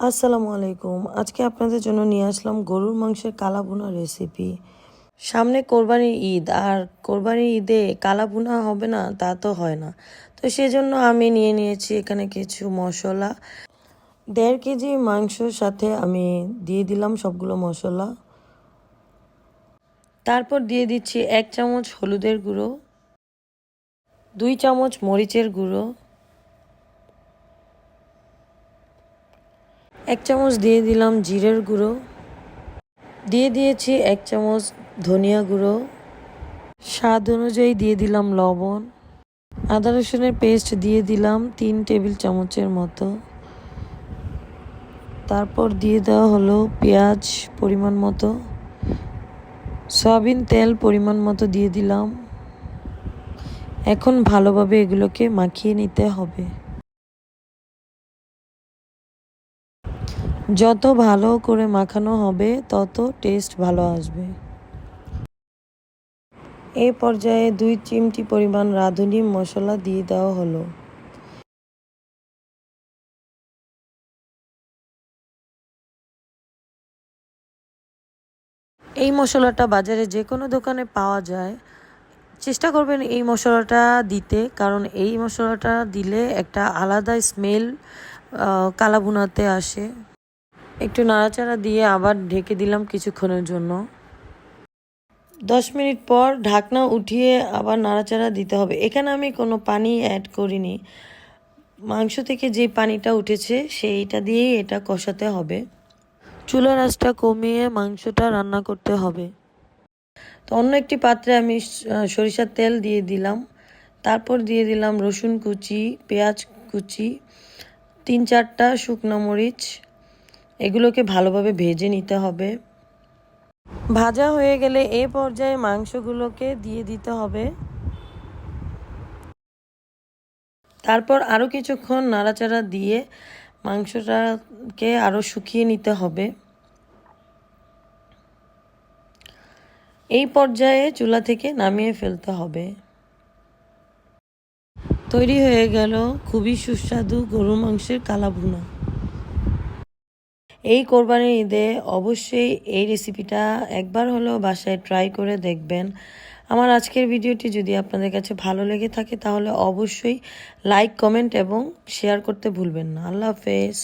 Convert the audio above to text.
আসসালামু আলাইকুম। আজকে আপনাদের জন্য নিয়ে আসলাম গরুর মাংসের কালা ভুনা রেসিপি সামনে কোরবানির ঈদ, আর কোরবানির ঈদে কালা ভুনা হবে না, তা তো হয় না। তো সেজন্য আমি নিয়ে নিয়েছি এখানে কিছু মশলা। দেড় কেজি মাংসর সাথে আমি দিয়ে দিলাম সবগুলো মশলা। তারপর দিয়ে দিচ্ছি এক চামচ হলুদের গুঁড়ো, দুই চামচ মরিচের গুঁড়ো এক চামচ দিয়ে দিলাম জিরের গুঁড়ো। দিয়ে দিয়েছি এক চামচ ধনিয়া গুঁড়ো। স্বাদ অনুযায়ী দিয়ে দিলাম লবণ। আদা রসুনের পেস্ট দিয়ে দিলাম তিন টেবিল চামচের মতো। তারপর দিয়ে দেওয়া হলো পেঁয়াজ পরিমাণ মতো। সয়াবিন তেল পরিমাণ মতো দিয়ে দিলাম। এখন ভালোভাবে এগুলোকে মাখিয়ে নিতে হবে। যত ভালো করে মাখানো হবে, তত টেস্ট ভালো আসবে। এই পর্যায়ে দুই চিমটি পরিমাণ রাঁধুনি মশলা দিয়ে দেওয়া হলো। এই মশলাটা বাজারে যে কোনো দোকানে পাওয়া যায়। চেষ্টা করবেন এই মশলাটা দিতে, কারণ এই মশলাটা দিলে একটা আলাদা স্মেল কালাবুনাতে আসে। একটু নাড়াচাড়া দিয়ে আবার ঢেকে দিলাম কিছুক্ষণের জন্য। দশ মিনিট পর ঢাকনা উঠিয়ে আবার নাড়াচাড়া দিতে হবে। এখানে আমি কোনো পানি অ্যাড করিনি। মাংস থেকে যে পানিটা উঠেছে, সেইটা দিয়েই এটা কষাতে হবে। চুলার আঁচটা কমিয়ে মাংসটা রান্না করতে হবে। তো অন্য একটি পাত্রে আমি সরিষার তেল দিয়ে দিলাম। তারপর দিয়ে দিলাম রসুন কুচি, পেঁয়াজ কুচি, তিন চারটা শুকনো মরিচ এগুলোকে ভালোভাবে ভেজে নিতে হবে। ভাজা হয়ে গেলে এ পর্যায়ে মাংসগুলোকে দিয়ে দিতে হবে। তারপর আরও কিছুক্ষণ নাড়াচাড়া দিয়ে মাংসটাকে আরও শুকিয়ে নিতে হবে। এই পর্যায়ে চুলা থেকে নামিয়ে ফেলতে হবে। তৈরি হয়ে গেল খুবই সুস্বাদু গরু মাংসের কালা ভুনা এই কোরবানির ঈদে অবশ্যই এই রেসিপিটা একবার হলেও বাসায় ট্রাই করে দেখবেন। আমার আজকের ভিডিওটি যদি আপনাদের কাছে ভালো লেগে থাকে, তাহলে অবশ্যই লাইক কমেন্ট এবং শেয়ার করতে ভুলবেন না। আল্লাহ হাফেজ।